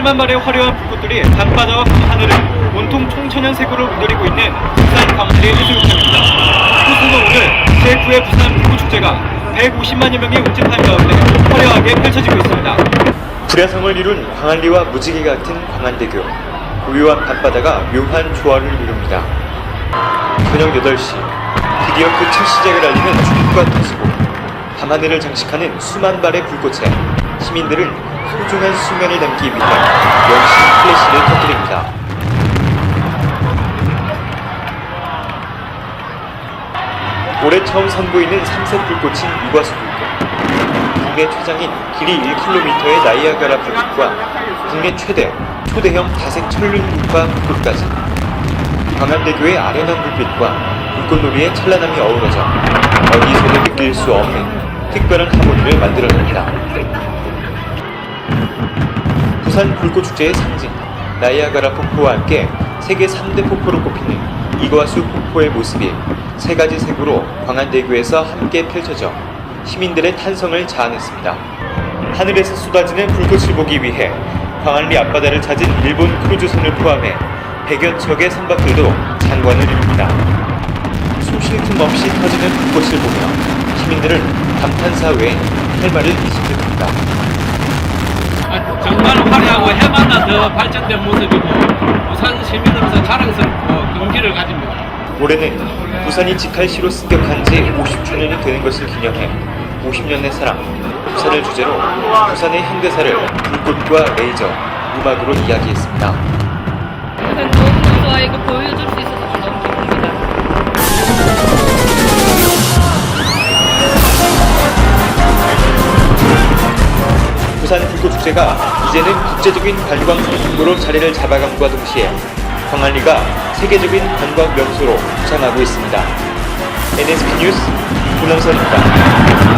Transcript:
8만 발의 화려한 불꽃들이 밤바다와 밤하늘을 온통 청천연색으로 물들이고 있는 부산 광안리 해수욕장입니다. 이곳에서 오늘 제9회 부산 불꽃축제가 150만여 명이 운집한 가운데 화려하게 펼쳐지고 있습니다. 불야성을 이룬 광안리와 무지개 같은 광안대교 고요한 밤바다가 묘한 조화를 이룹니다. 저녁 8시 드디어 그첫 시작을 알리는 축구가 터지고 밤하늘을 장식하는 수만 발의 불꽃에 시민들은 소중한 순간을 담기 위해 영시 플래시를 터뜨립니다. 올해 처음 선보이는 삼색 불꽃인 이과수 불꽃. 국내 최장인 길이 1km의 나이아가라 불꽃과 국내 최대 초대형 다색 천륜국화 불꽃까지 광안대교의 아련한 불빛과 불꽃놀이의 찬란함이 어우러져 어디서도 느낄 수 없는 특별한 하모니를 만들어냅니다. 부산 불꽃축제의 상징 나이아가라 폭포와 함께 세계 3대 폭포로 꼽히는 이과수 폭포의 모습이 세 가지 색으로 광안대교에서 함께 펼쳐져 시민들의 탄성을 자아냈습니다. 하늘에서 쏟아지는 불꽃을 보기 위해 광안리 앞바다를 찾은 일본 크루즈선을 포함해 100여 척의 선박들도 장관을 이룹니다. 숨 쉴 틈 없이 터지는 불꽃을 보며 시민들은 감탄사 외에 할 말을 잊지 못합니다. 아, 정말 화려하고 해마다 더 발전된 모습이고 부산 시민으로서 자랑스럽고 경기를 가집니다. 올해는 부산이 직할시로 습격한 지 50주년이 되는 것을 기념해 50년의 사랑, 부산을 주제로 부산의 현대사를 불꽃과 레이저, 음악으로 이야기했습니다. 부산 불꽃축제가 이제는 국제적인 관광 상품으로 자리를 잡아감과 동시에 광안리가 세계적인 관광 명소로 부상하고 있습니다. NSP 뉴스 김남선입니다.